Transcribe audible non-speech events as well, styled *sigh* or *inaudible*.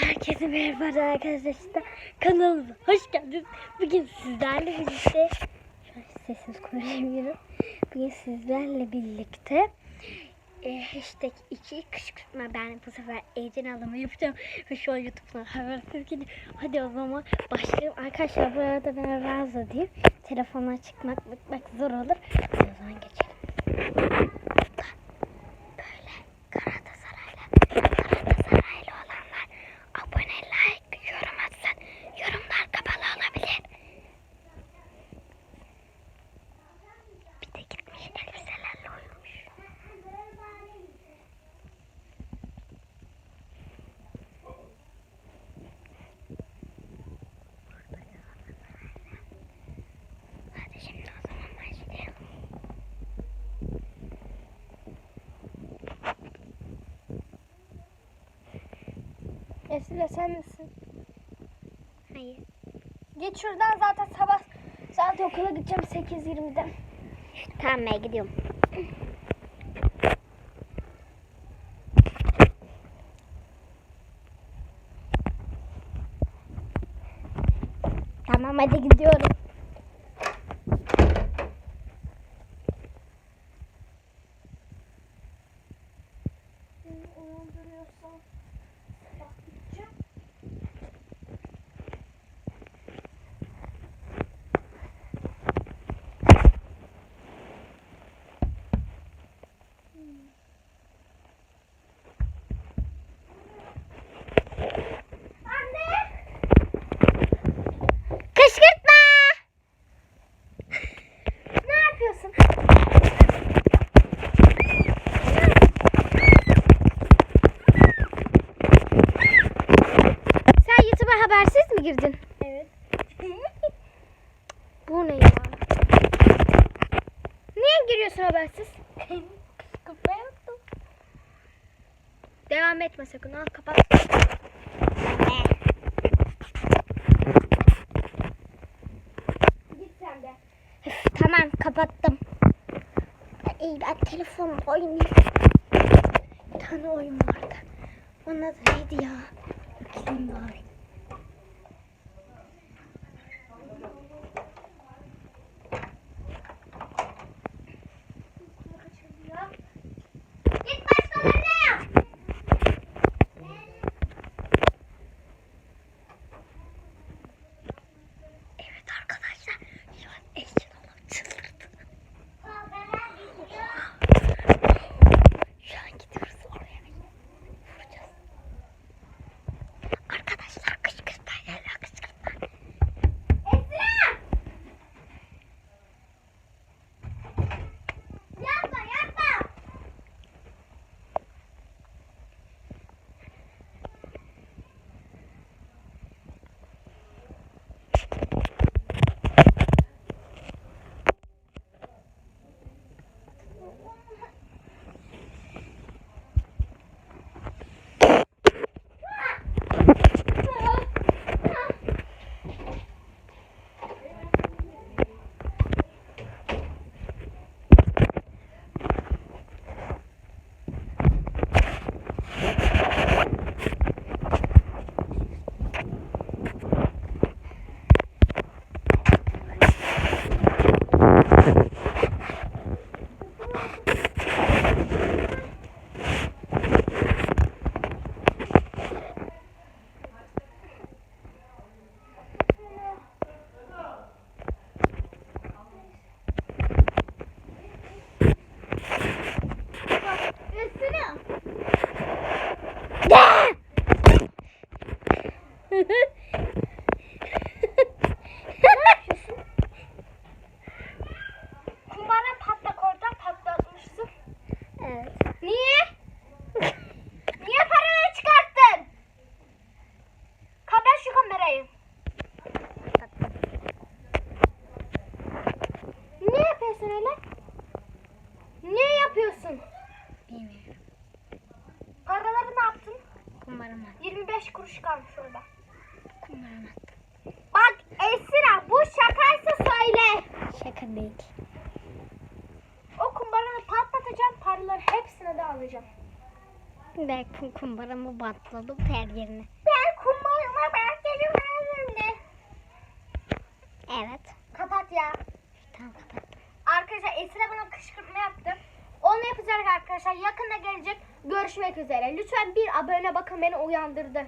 Herkese merhaba arkadaşlar. Kanalımıza hoş geldiniz. Bugün sizlerle birlikte sessiz konuşamıyorum. Bugün sizlerle birlikte e, hashtag 2 kışkırtma ben bu sefer Ecen alımı yapacağım ve şu an YouTube'dan habersiz gidiyor. Hadi o zaman başlayalım. Arkadaşlar bu arada ben razı diyeyim. Telefona çıkmak bakmak zor olur. O zaman geçelim. Esile sen misin? Hayır. Git şuradan zaten sabah saat okula gideceğim 8.20'de. Tamam ben gidiyorum. Tamam hadi gidiyorum. Uyandırıyorsan sabah gideceğim. Anne! Kışkırtma! Ne yapıyorsun? Sen YouTube'a habersiz mi girdin? Evet. *laughs* Bu ne ya? Niye giriyorsun habersiz? Kıskırtma yaptım. Devam etme sakın. Al kapat. Git sen de. Tamam kapattım. İyi ben telefon oynayayım. Bir tane oyun vardı. Onun adı neydi ya? Bakayım bari. kuş orada. Bak Esra bu şakaysa söyle. Şaka değil. O kumbaranı patlatacağım paraları hepsini de alacağım. Ben kum kumbaramı patladım her yerine. Ben kumbaramı ben gelim ben Evet. Kapat ya. Tamam kapattım. Arkadaşlar Esra bana kışkırtma yaptı. Onu yapacak arkadaşlar. Yakında gelecek. Görüşmek üzere. Lütfen bir abone bakın beni uyandırdı.